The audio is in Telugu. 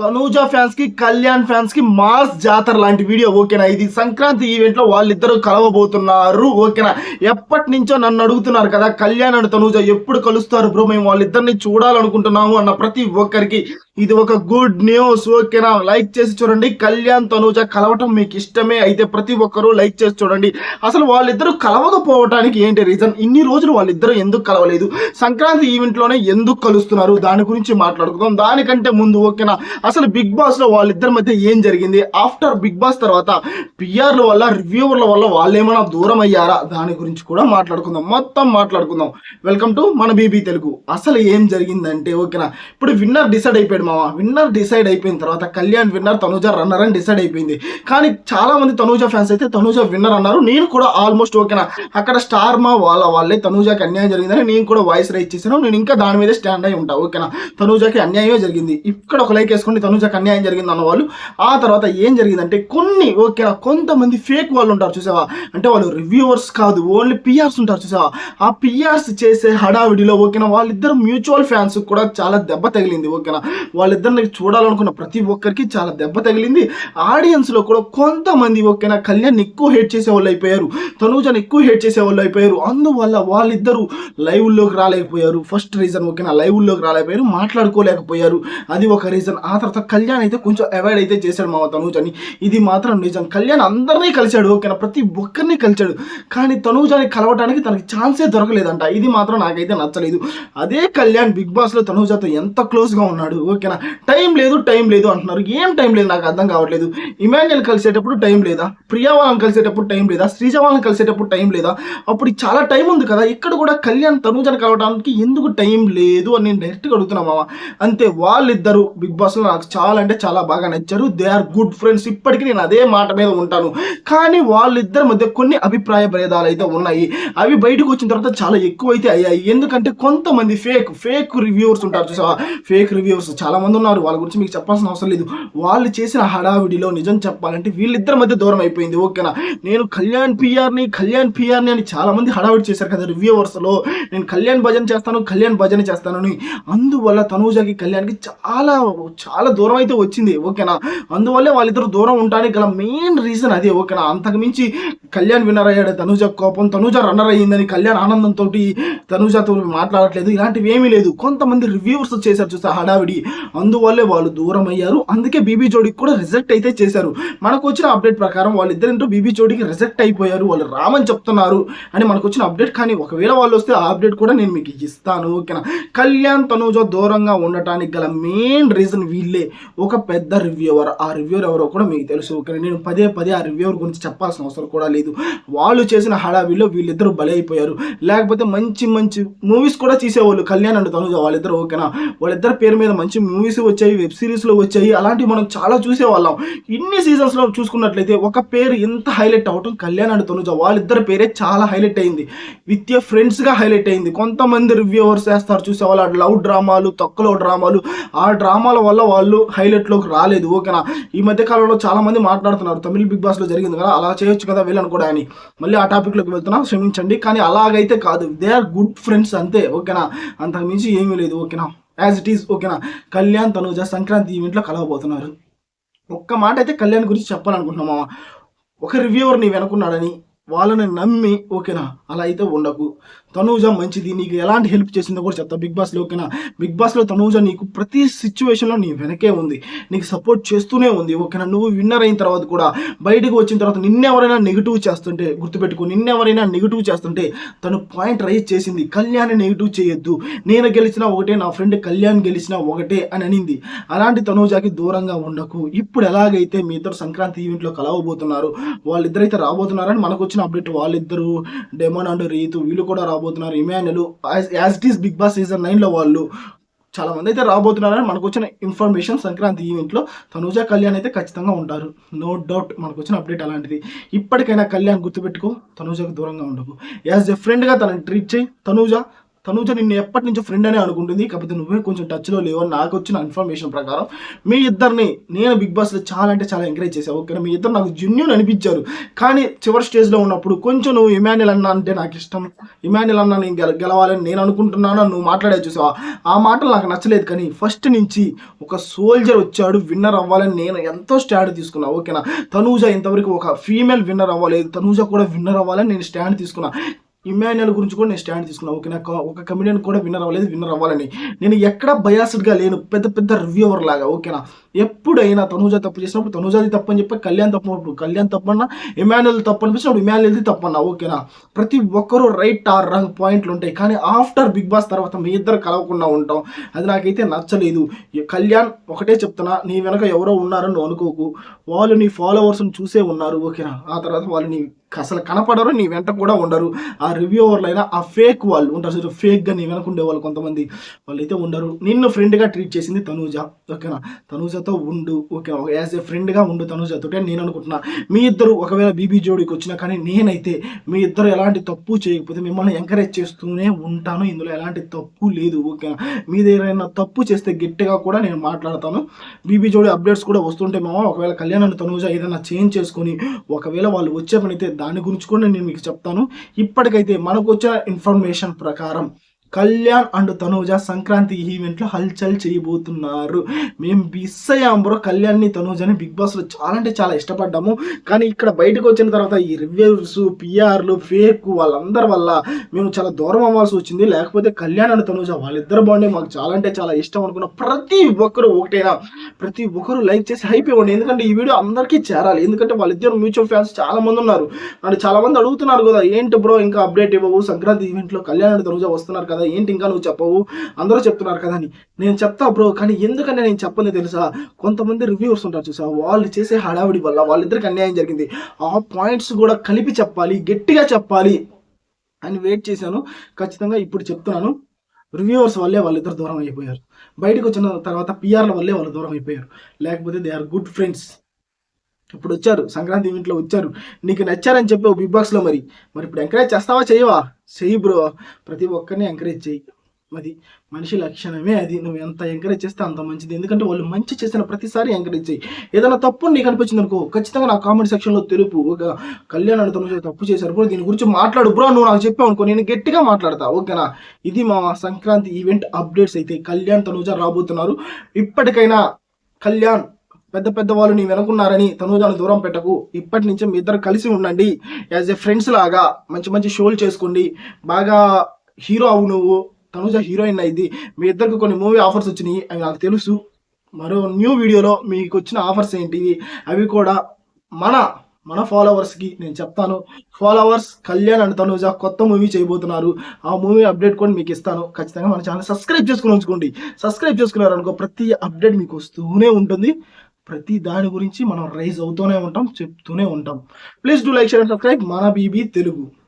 తనూజా ఫ్యాన్స్కి కళ్యాణ్ ఫ్యాన్స్కి మాస్ జాతర లాంటి వీడియో ఓకేనా? ఇది సంక్రాంతి ఈవెంట్లో వాళ్ళిద్దరూ కలవబోతున్నారు ఓకేనా? ఎప్పటి నుంచో నన్ను అడుగుతున్నారు కదా కళ్యాణ్ అండ్ తనూజ ఎప్పుడు కలుస్తారు బ్రో? మేము వాళ్ళిద్దరిని చూడాలనుకుంటున్నాము అన్న ప్రతి ఒక్కరికి. ఇది ఒక గుడ్ న్యూస్ ఓకేనా? లైక్ చేసి చూడండి కళ్యాణ్ తనూజ కలవటం మీకు ఇష్టమే అయితే ప్రతి ఒక్కరూ లైక్ చేసి చూడండి. అసలు వాళ్ళిద్దరూ కలవకపోవటానికి ఏంటి రీజన్ ఇన్ని రోజులు వాళ్ళిద్దరూ ఎందుకు కలవలేదు? సంక్రాంతి ఈవెంట్లోనే ఎందుకు కలుస్తున్నారు? దాని గురించి మాట్లాడుకుందాం. దానికంటే ముందు ఓకేనా? అసలు బిగ్ బాస్లో వాళ్ళిద్దరి మధ్య ఏం జరిగింది? ఆఫ్టర్ బిగ్ బాస్ తర్వాత పిఆర్ల వల్ల రివ్యూవర్ల వల్ల వాళ్ళు ఏమైనా దూరం అయ్యారా? దాని గురించి కూడా మాట్లాడుకుందాం. మొత్తం మాట్లాడుకుందాం. వెల్కమ్ టు మన బీబీ తెలుగు. అసలు ఏం జరిగిందంటే ఓకేనా? ఇప్పుడు విన్నర్ డిసైడ్ అయిపోయాడు మామ విన్నర్ డిసైడ్ అయిపోయిన తర్వాత కళ్యాణ్ విన్నర్ తనుజ రన్నర్ అని డిసైడ్ అయిపోయింది. కానీ చాలా మంది తనుజ ఫ్యాన్స్ అయితే తనూజ విన్నర్ అన్నారు. నేను కూడా ఆల్మోస్ట్ ఓకేనా? అక్కడ స్టార్ మా వాళ్ళ వాళ్ళే తనుజాకి అన్యాయం జరిగిందని నేను కూడా వాయిస్ రైట్ చేశాను. నేను ఇంకా దాని మీదే స్టాండ్ అయి ఉంటా ఓకేనా? తనుజాకి అన్యాయమే జరిగింది. ఇక్కడ ఒక లైక్ వేసుకోండి తనుజకు అన్యాయం జరిగింది అన్న వాళ్ళు ఆ తర్వాత ఏం జరిగిందంటే కొన్ని ఓకేనా కొంతమంది ఫేక్ వాళ్ళు ఉంటారు చూసావా? అంటే వాళ్ళు రివ్యూవర్స్ కాదు ఓన్లీ పిఆర్స్ ఉంటారు చూసావా? ఆ పిఆర్స్ చేసే హడావిడిలో ఓకేనా వాళ్ళిద్దరు మ్యూచువల్ ఫ్యాన్స్ కూడా చాలా దెబ్బ తగిలింది ఓకేనా? వాళ్ళిద్దరిని చూడాలనుకున్న ప్రతి ఒక్కరికి చాలా దెబ్బ తగిలింది. ఆడియన్స్లో కూడా కొంతమంది ఓకేనా కళ్యాణ్ ఎక్కువ హేట్ చేసే వాళ్ళు అయిపోయారు తనూజని ఎక్కువ హేట్ చేసే వాళ్ళు అయిపోయారు. అందువల్ల వాళ్ళిద్దరూ లైవ్లోకి రాలేకపోయారు. ఫస్ట్ రీజన్ ఓకేనా లైవ్లోకి రాలేకపోయారు మాట్లాడుకోలేకపోయారు. అది ఒక రీజన్ ఆ తర్వాత కళ్యాణ్ అయితే కొంచెం అవాయిడ్ అయితే చేశాడు మామ తనూజ్ అని. ఇది మాత్రం నిజం. కళ్యాణ్ అందరినీ కలిశాడు ఓకేనా ప్రతి ఒక్కరిని కలిశాడు. కానీ తనూజని కలవడానికి తనకి ఛాన్సే దొరకలేదంట. ఇది మాత్రం నాకైతే నచ్చలేదు. అదే కళ్యాణ్ బిగ్ బాస్లో ఎంత క్లోజ్గా ఉన్నాడు ఓకేనా టైం లేదు టైం లేదు అంటున్నారు. ఏం టైం లేదు నాకు అర్థం కావట్లేదు. ఇమాన్యుల్ కలిసేటప్పుడు టైం లేదా? ప్రియా వాళ్ళని కలిసేటప్పుడు టైం లేదా? శ్రీజ వాళ్ళని కలిసేటప్పుడు టైం లేదా? అప్పుడు చాలా టైం ఉంది కదా. ఇక్కడ కూడా కళ్యాణ్ తనూజని కలవడానికి ఎందుకు టైం లేదు అని నేను డైరెక్ట్గా అడుగుతున్నా మామ. అంతే వాళ్ళిద్దరూ బిగ్ బాస్లో నాకు చాలా అంటే చాలా బాగా నచ్చారు. దే ఆర్ గుడ్ ఫ్రెండ్స్ ఇప్పటికీ నేను అదే మాట మీద ఉంటాను. కానీ వాళ్ళిద్దరి మధ్య కొన్ని అభిప్రాయ భేదాలు అయితే ఉన్నాయి. అవి బయటకు వచ్చిన తర్వాత చాలా ఎక్కువ అయితే అయ్యాయి. ఎందుకంటే కొంతమంది ఫేక్ ఫేక్ రివ్యూవర్స్ ఉంటారు చూసావా? ఫేక్ రివ్యూవర్స్ చాలా మంది ఉన్నారు. వాళ్ళ గురించి మీకు చెప్పాల్సిన అవసరం లేదు. వాళ్ళు చేసిన హడావిడిలో నిజం చెప్పాలంటే వీళ్ళిద్దరి మధ్య దూరం అయిపోయింది. ఓకేనా నేను కళ్యాణ్ పిఆర్ని కళ్యాణ్ పిఆర్ని అని చాలా మంది హడావిడి చేశారు కదా రివ్యూవర్స్లో నేను కళ్యాణ్ భజన చేస్తాను కళ్యాణ్ భజన చేస్తానని. అందువల్ల తనూజాకి కళ్యాణ్కి చాలా చాలా చాలా దూరం అయితే వచ్చింది ఓకేనా? అందువల్లే వాళ్ళిద్దరు దూరం ఉండడానికి గల మెయిన్ రీజన్ అదే ఓకేనా? అంతకుమించి కళ్యాణ్ విన్నర్ అయ్యాడు తనూజ కోపం తనూజ రన్నర్ అయ్యిందని కళ్యాణ్ ఆనందంతో తనూజతో మాట్లాడట్లేదు ఇలాంటివి ఏమీ లేదు. కొంతమంది రివ్యూవర్స్ చేశారు చూస్తే హడావిడి అందువల్లే వాళ్ళు దూరం అయ్యారు. అందుకే బీబీ జోడికి కూడా రిజెక్ట్ అయితే చేశారు. మనకు వచ్చిన అప్డేట్ ప్రకారం వాళ్ళిద్దరింటూ బీబీ జోడికి రిజెక్ట్ అయిపోయారు. వాళ్ళు రామని చెప్తున్నారు అని మనకు వచ్చిన అప్డేట్ కానీ ఒకవేళ వాళ్ళు వస్తే ఆ అప్డేట్ కూడా నేను మీకు ఇస్తాను ఓకేనా? కళ్యాణ్ తనూజ దూరంగా ఉండటానికి గల మెయిన్ రీజన్ వీళ్ళు ఒక పెద్ద రివ్యూవర్ ఆ రివ్యూవర్ ఎవరో కూడా మీకు తెలుసు. ఓకే నేను పదే పదే ఆ రివ్యూవర్ గురించి చెప్పాల్సిన అవసరం కూడా లేదు. వాళ్ళు చేసిన హడావిలో వీళ్ళిద్దరూ బలి అయిపోయారు. లేకపోతే మంచి మంచి మూవీస్ కూడా తీసేవాళ్ళు. కళ్యాణ్ అండ్ తనుజ వాళ్ళిద్దరు ఓకేనా వాళ్ళిద్దరి పేరు మీద మంచి మూవీస్ వచ్చాయి వెబ్ సిరీస్లో వచ్చాయి. అలాంటివి మనం చాలా చూసేవాళ్ళం. ఇన్ని సీజన్స్లో చూసుకున్నట్లయితే ఒక పేరు ఎంత హైలైట్ అవటం కళ్యాణ్ అండ్ తనుజ వాళ్ళిద్దరి పేరే చాలా హైలైట్ అయింది. విత్ ఏ ఫ్రెండ్స్గా హైలైట్ అయింది. కొంతమంది రివ్యూవర్స్ వేస్తారు చూసేవాళ్ళు. ఆ లవ్ డ్రామాలు తక్కువ డ్రామాలు ఆ డ్రామాల వల్ల వాళ్ళు హైలైట్లోకి రాలేదు ఓకేనా ఈ మధ్య కాలంలో చాలా మంది మాట్లాడుతున్నారు తమిళ బిగ్ బాస్లో జరిగింది కదా అలా చేయొచ్చు కదా వీళ్ళని కూడా అని. మళ్ళీ ఆ టాపిక్లోకి వెళ్తున్నా క్షమించండి కానీ అలాగైతే కాదు. దే ఆర్ గుడ్ ఫ్రెండ్స్ అంతే ఓకేనా అంతకు మించి ఏమీ లేదు ఓకేనా యాజ్ ఇట్ ఈస్ ఓకేనా కళ్యాణ్ తనుజ సంక్రాంతి ఈవెంట్లో కలవబోతున్నారు. ఒక్క మాట అయితే కళ్యాణ్ గురించి చెప్పాలనుకుంటున్నామా ఒక రివ్యూవర్ నీ వెనుకున్నాడని వాళ్ళని నమ్మి ఓకేనా అలా అయితే ఉండకు. తనూజ మంచిది నీకు ఎలాంటి హెల్ప్ చేసిందో కూడా చెప్తా. బిగ్ బాస్లో ఓకేనా బిగ్ బాస్లో తనూజ నీకు ప్రతి సిచ్యువేషన్లో నీ వెనకే ఉంది. నీకు సపోర్ట్ చేస్తూనే ఉంది ఓకేనా? నువ్వు విన్నర్ అయిన తర్వాత కూడా బయటకు వచ్చిన తర్వాత నిన్నెవరైనా నెగిటివ్ చేస్తుంటే గుర్తుపెట్టుకో నిన్నెవరైనా నెగిటివ్ చేస్తుంటే తను పాయింట్ రైజ్ చేసింది. కళ్యాణ్ నెగిటివ్ చేయొద్దు. నేను గెలిచినా ఒకటే నా ఫ్రెండ్ కళ్యాణ్ గెలిచినా ఒకటే అని అనింది. అలాంటి తనూజాకి దూరంగా ఉండకు. ఇప్పుడు ఎలాగైతే మీ ఇద్దరు సంక్రాంతి ఈవెంట్లో కలవబోతున్నారు వాళ్ళిద్దరైతే రాబోతున్నారని మనకు వచ్చిన అప్డేట్ వాళ్ళిద్దరు డెమోన్ అండ్ రీతు వీళ్ళు కూడా రాబోతున్నారు. Emmanuel as it is Big Boss season నైన్లో వాళ్ళు చాలా మంది అయితే రాబోతున్నారని మనకు వచ్చిన ఇన్ఫర్మేషన్ సంక్రాంతి ఈవెంట్లో తనుజా కళ్యాణ్ అయితే ఖచ్చితంగా ఉంటారు. నో డౌట్ మనకు వచ్చిన అప్డేట్ అలాంటిది. ఇప్పటికైనా కళ్యాణ్ గుర్తుపెట్టుకో తనుజాకు దూరంగా ఉండకు. యాజ్ ఎ ఫ్రెండ్గా తనని ట్రీట్ చేయి. తనుజా తనుజ నిన్ను ఎప్పటి నుంచో ఫ్రెండ్ అనే అనుకుంటుంది. కాకపోతే నువ్వే కొంచెం టచ్లో లేవు నాకు వచ్చిన ఇన్ఫర్మేషన్ ప్రకారం మీ ఇద్దరిని నేను బిగ్ బాస్లో చాలా అంటే చాలా ఎంకరేజ్ చేశాను ఓకేనా? మీ ఇద్దరు నాకు జెన్యున్ అనిపించారు. కానీ చివరి స్టేజ్లో ఉన్నప్పుడు కొంచెం నువ్వు ఇమాన్యుల్ అన్న అంటే నాకు ఇష్టం. ఇమాన్యుల్ అన్న నేను గెల గెలవాలని నేను అనుకుంటున్నాను నువ్వు మాట్లాడే చూసావా? ఆ మాటలు నాకు నచ్చలేదు కానీ ఫస్ట్ నుంచి ఒక సోల్జర్ వచ్చాడు విన్నర్ అవ్వాలని నేను ఎంతో స్టాండ్ తీసుకున్నా. ఓకేనా? తనూజ ఇంతవరకు ఒక ఫీమేల్ విన్నర్ అవ్వలేదు. తనూజ కూడా విన్నర్ అవ్వాలని నేను స్టాండ్ తీసుకున్నా. ఇమాన్యుల్ గురించి కూడా నేను స్టాండ్ తీసుకున్నా ఓకే నాకు ఒక కమిడియన్ కూడా విన్నర్ అవ్వలేదు విన్నర్ అవ్వాలని. నేను ఎక్కడ బయాసిడ్గా లేను. పెద్ద పెద్ద రివ్యూవర్ లాగా ఓకేనా? ఎప్పుడైనా తనూజ తప్పు చేసినప్పుడు తనూజాది తప్పు అని చెప్పి కళ్యాణ్ తప్పు కళ్యాణ్ తప్పన్నా ఇమాన్యుల్ తప్పు అనిపించినప్పుడు ఇమాన్యుల్ది తప్పన్నా ఓకేనా? ప్రతి ఒక్కరూ రైట్ ఆర్ రాంగ్ పాయింట్లు ఉంటాయి. కానీ ఆఫ్టర్ బిగ్ బాస్ తర్వాత మీ ఇద్దరు కలవకుండా ఉంటాం. అది నాకైతే నచ్చలేదు. కళ్యాణ్ ఒకటే చెప్తున్నా నీ వెనక ఎవరో ఉన్నారని నువ్వు అనుకోకు. వాళ్ళు నీ ఫాలోవర్స్ని చూసే ఉన్నారు ఓకేనా? ఆ తర్వాత వాళ్ళు నీ అసలు కనపడరు నీ వెంట కూడా ఉండరు. ఆ రివ్యూవర్లు అయినా ఆ ఫేక్ వాళ్ళు ఉంటారు చూడు ఫేక్గా నీ వెనక ఉండే వాళ్ళు కొంతమంది. వాళ్ళైతే ఉండరు. నిన్ను ఫ్రెండ్గా ట్రీట్ చేసింది తనూజ ఓకేనా? తనుజతో ఉండు ఓకే యాజ్ ఏ ఫ్రెండ్గా ఉండు తనుజతోటే నేను అనుకుంటున్నా. మీ ఇద్దరు ఒకవేళ బీబీ జోడికి వచ్చినా కానీ నేనైతే మీ ఇద్దరు ఎలాంటి తప్పు చేయకపోతే మిమ్మల్ని ఎంకరేజ్ చేస్తూనే ఉంటాను. ఇందులో ఎలాంటి తప్పు లేదు ఓకేనా? మీద ఏదైనా తప్పు చేస్తే గట్టిగా కూడా నేను మాట్లాడతాను. బీబీ జోడి అప్డేట్స్ కూడా వస్తుంటే మామ ఒకవేళ కళ్యాణ్ తనుజ ఏదైనా చేంజ్ చేసుకొని ఒకవేళ వాళ్ళు వచ్చే పని అయితే దాని గురించి కూడా నేను మీకు చెప్తాను. ఇప్పటికైతే మనకు వచ్చిన ఇన్ఫర్మేషన్ ప్రకారం కళ్యాణ్ అండ్ తనూజ సంక్రాంతి ఈవెంట్లో హల్చల్ చేయబోతున్నారు. మేము మిస్ అయ్యాం బ్రో కళ్యాణ్ని తనూజని బిగ్ బాస్లో చాలా అంటే చాలా ఇష్టపడ్డాము. కానీ ఇక్కడ బయటకు వచ్చిన తర్వాత ఈ రివ్యూస్ పిఆర్లు ఫేక్ వాళ్ళందరి వల్ల మేము చాలా దూరం అవ్వాల్సి వచ్చింది. లేకపోతే కళ్యాణ్ అండ్ తనూజ వాళ్ళిద్దరు బాగుండే మాకు చాలా అంటే చాలా ఇష్టం అనుకున్న ప్రతి ఒక్కరు ఒకటేనా? ప్రతి ఒక్కరు లైక్ చేసి హైప్ ఇవ్వండి. ఎందుకంటే ఈ వీడియో అందరికీ చేరాలి. ఎందుకంటే వాళ్ళిద్దరు మ్యూచువల్ ఫ్యాన్స్ చాలా మంది ఉన్నారు. అండ్ చాలా మంది అడుగుతున్నారు కదా ఏంటి బ్రో ఇంకా అప్డేట్ ఇవ్వవు? సంక్రాంతి ఈవెంట్లో కళ్యాణ్ అండ్ తనూజ వస్తున్నారు కదా ఏంటి ఇంకా నువ్వు చెప్పవు? అందరూ చెప్తున్నారు కదా అని. నేను చెప్తా బ్రో కానీ ఎందుకంటే నేను చెప్పని తెలుసా? కొంతమంది రివ్యూవర్స్ ఉంటారు చూసా? వాళ్ళు చేసే హడావిడి వల్ల వాళ్ళిద్దరికి అన్యాయం జరిగింది. ఆ పాయింట్స్ కూడా కలిపి చెప్పాలి గట్టిగా చెప్పాలి అని వెయిట్ చేశాను. ఖచ్చితంగా ఇప్పుడు చెప్తున్నాను. రివ్యూవర్స్ వల్లే వాళ్ళిద్దరు దూరం అయిపోయారు. బయటకు వచ్చిన తర్వాత పిఆర్ల వల్లే వాళ్ళు దూరం అయిపోయారు. లేకపోతే దే ఆర్ గుడ్ ఫ్రెండ్స్ ఇప్పుడు వచ్చారు సంక్రాంతి ఈవెంట్లో వచ్చారు. నీకు నచ్చారని చెప్పావు బిగ్ బాక్స్లో మరి. మరి ఇప్పుడు ఎంకరేజ్ చేస్తావా చేయవా? చెయ్యి బ్రో. ప్రతి ఒక్కరిని ఎంకరేజ్ చెయ్యి. అది మనిషి లక్షణమే అది. నువ్వు ఎంత ఎంకరేజ్ చేస్తే అంత మంచిది. ఎందుకంటే వాళ్ళు మంచి చేసిన ప్రతిసారి ఎంకరేజ్ చేయి ఏదైనా తప్పు నీకు అనిపించింది అనుకో ఖచ్చితంగా నా కామెంట్ సెక్షన్లో తెలుపు. ఒక కళ్యాణ్ అడుగుతున్న తప్పు చేశారు బ్రో. దీని గురించి మాట్లాడు బ్రో. నువ్వు నాకు చెప్పావు అనుకో నేను గట్టిగా మాట్లాడతా. ఓకేనా? ఇది మా సంక్రాంతి ఈవెంట్ అప్డేట్స్ అయితే కళ్యాణ్ తనుజ రాబోతున్నారు. ఇప్పటికైనా కళ్యాణ్ పెద్ద పెద్ద వాళ్ళు నీ వెనుకున్నారని తనుజాను దూరం పెట్టకు. ఇప్పటి నుంచి మీ ఇద్దరు కలిసి ఉండండి. యాజ్ ఎ ఫ్రెండ్స్ లాగా మంచి మంచి షోలు చేసుకోండి. బాగా హీరో అవు నువ్వు. తనుజ హీరోయిన్ అయింది. మీ ఇద్దరికి కొన్ని మూవీ ఆఫర్స్ వచ్చినాయి. అవి నాకు తెలుసు. మరో న్యూ వీడియోలో మీకు వచ్చిన ఆఫర్స్ ఏంటివి అవి కూడా మన మన ఫాలోవర్స్కి నేను చెప్తాను. ఫాలోవర్స్ కళ్యాణ్ అండ్ తనుజ కొత్త మూవీ చేయబోతున్నారు. ఆ మూవీ అప్డేట్ కూడా మీకు ఇస్తాను. ఖచ్చితంగా మన ఛానల్ సబ్స్క్రైబ్ చేసుకుని ఉంచుకోండి. సబ్స్క్రైబ్ చేసుకున్నారు అనుకో ప్రతి అప్డేట్ మీకు వస్తూనే ఉంటుంది. ప్రతి దాని గురించి మనం రైజ్ అవుతూనే ఉంటాం చెప్తూనే ఉంటాం. Please do like share and subscribe. మన బీబీ తెలుగు.